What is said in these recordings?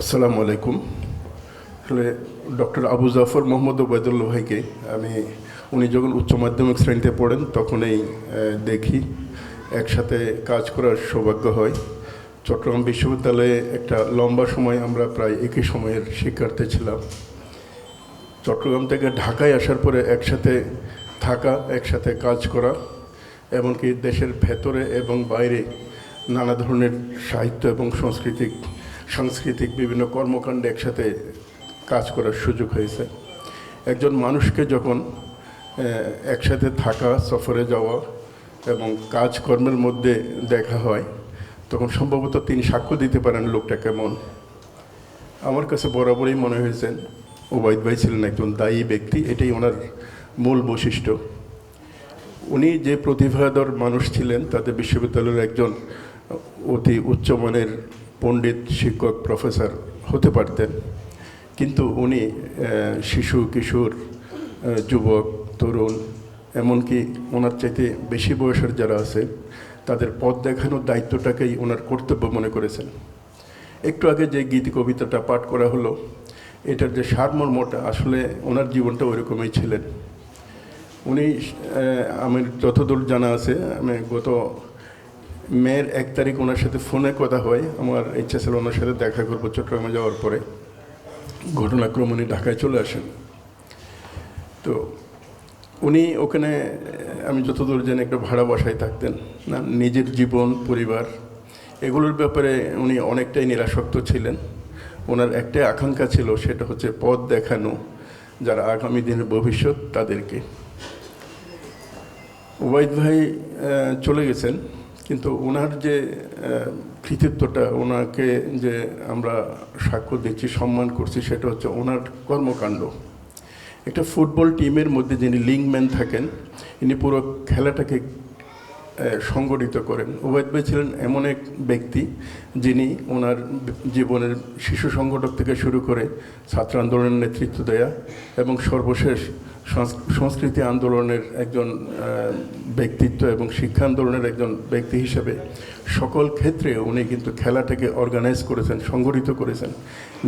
আসসালামু আলাইকুম। আসলে ডক্টর আবু জাফর মোহাম্মদ ওবায়দুল্লাহ ভাইকে আমি, উনি যখন উচ্চ মাধ্যমিক শ্রেণীতে পড়েন, তখনই দেখি একসাথে কাজ করার সৌভাগ্য হয়। চট্টগ্রাম বিশ্ববিদ্যালয়ে একটা লম্বা সময় আমরা প্রায় একই সময়ের শিক্ষার্থী ছিলাম। চট্টগ্রাম থেকে ঢাকায় আসার পরে একসাথে থাকা, একসাথে কাজ করা, এমনকি দেশের ভেতরে এবং বাইরে নানা ধরনের সাহিত্য এবং সাংস্কৃতিক সাংস্কৃতিক বিভিন্ন কর্মকাণ্ডে একসাথে কাজ করার সুযোগ হয়েছে। একজন মানুষকে যখন একসাথে থাকা, সফরে যাওয়া এবং কাজকর্মের মধ্যে দেখা হয়, তখন সম্ভবত তিনি সাক্ষ্য দিতে পারেন লোকটা কেমন। আমার কাছে বরাবরই মনে হয়েছেন ওবায়দ ভাই ছিলেন একজন দায়ী ব্যক্তি, এটাই ওনার মূল বৈশিষ্ট্য। উনি যে প্রতিভাধর মানুষ ছিলেন, তাতে বিশ্ববিদ্যালয়ের একজন অতি উচ্চমানের পণ্ডিত, শিক্ষক, প্রফেসর হতে পারতেন। কিন্তু উনি শিশু, কিশোর যুবক, তরুণ, এমনকি ওনার চাইতে বেশি বয়সের যারা আছে, তাদের পথ দেখানোর দায়িত্বটাকেই ওনার কর্তব্য মনে করেছেন। একটু আগে যে গীত কবিতাটা পাঠ করা হলো, এটার যে সারমর্মটা, আসলে ওনার জীবনটা ওইরকমই ছিলেন। উনি আমার যতদূর জানা আছে, আমি গত মেয়ের এক তারিখ ওনার সাথে ফোনে কথা হয়। আমার ইচ্ছা ছিল ওনার সাথে দেখা করব চট্টগ্রামে যাওয়ার পরে। ঘটনাক্রম উনি ঢাকায় চলে আসেন। তো উনি ওখানে, আমি যতদূর জানি একটা ভাড়া বাসায় থাকতেন। না, নিজের জীবন, পরিবার, এগুলোর ব্যাপারে উনি অনেকটাই নিরাসক্ত ছিলেন। ওনার একটাই আকাঙ্ক্ষা ছিল, সেটা হচ্ছে পথ দেখানো, যারা আগামী দিনের ভবিষ্যৎ তাদেরকে। ওবায়দ ভাই চলে গেছেন। কিন্তু ওনার যে কৃতিত্বটা, ওনাকে যে আমরা সাক্ষ্য দিচ্ছি, সম্মান করছি, সেটা হচ্ছে ওনার কর্মকাণ্ড। একটা ফুটবল টিমের মধ্যে যিনি লিঙ্কম্যান থাকেন, ইনি পুরো খেলাটাকে সংগঠিত করেন। ওবায়দ ভাই ছিলেন এমন এক ব্যক্তি যিনি ওনার জীবনের শিশু সংগঠক থেকে শুরু করে ছাত্র আন্দোলনের নেতৃত্ব দেয়া এবং সর্বশেষ সংস্কৃতি আন্দোলনের একজন ব্যক্তিত্ব এবং শিক্ষা আন্দোলনের একজন ব্যক্তি হিসেবে সকল ক্ষেত্রে উনি কিন্তু খেলাটাকে অর্গানাইজ করেছেন, সংগঠিত করেছেন।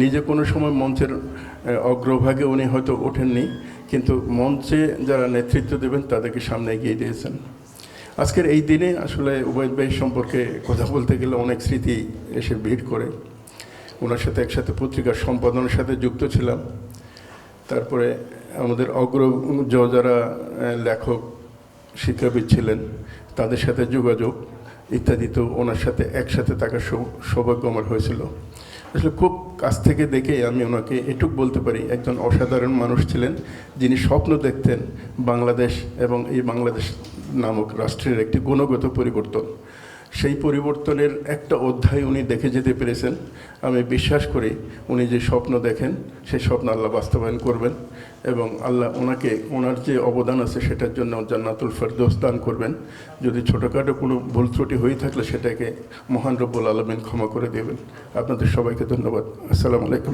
নিজে কোনো সময় মঞ্চের অগ্রভাগে উনি হয়তো ওঠেননি, কিন্তু মঞ্চে যারা নেতৃত্ব দেবেন তাদেরকে সামনে এগিয়ে দিয়েছেন। আজকের এই দিনে আসলে উবায়দ ভাই সম্পর্কে কথা বলতে গেলে অনেক স্মৃতি এসে ভিড় করে। ওনার সাথে একসাথে পত্রিকার সম্পাদনের সাথে যুক্ত ছিলাম। তারপরে আমাদের অগ্রজ যারা লেখক, শিক্ষাবিদ ছিলেন, তাদের সাথে যোগাযোগ ইত্যাদি তো ওনার সাথে একসাথে থাকার সৌভাগ্য আমার হয়েছিল। আসলে খুব কাছ থেকে দেখে আমি ওনাকে এটুক বলতে পারি, একজন অসাধারণ মানুষ ছিলেন যিনি স্বপ্ন দেখতেন বাংলাদেশ এবং এই বাংলাদেশ নামক রাষ্ট্রের একটি গুণগত পরিবর্তন। সেই পরিবর্তনের একটা অধ্যায় উনি দেখে যেতে পেরেছেন। আমি বিশ্বাস করি উনি যে স্বপ্ন দেখেন সেই স্বপ্ন আল্লাহ বাস্তবায়ন করবেন এবং আল্লাহ ওনাকে, ওনার যে অবদান আছে সেটার জন্য জান্নাতুল ফেরদৌস দান করবেন। যদি ছোটোখাটো কোনো ভুল ত্রুটি হয়ে থাকলে সেটাকে মহান রব্বুল আলমিন ক্ষমা করে দেবেন। আপনাদের সবাইকে ধন্যবাদ। আসসালামু আলাইকুম।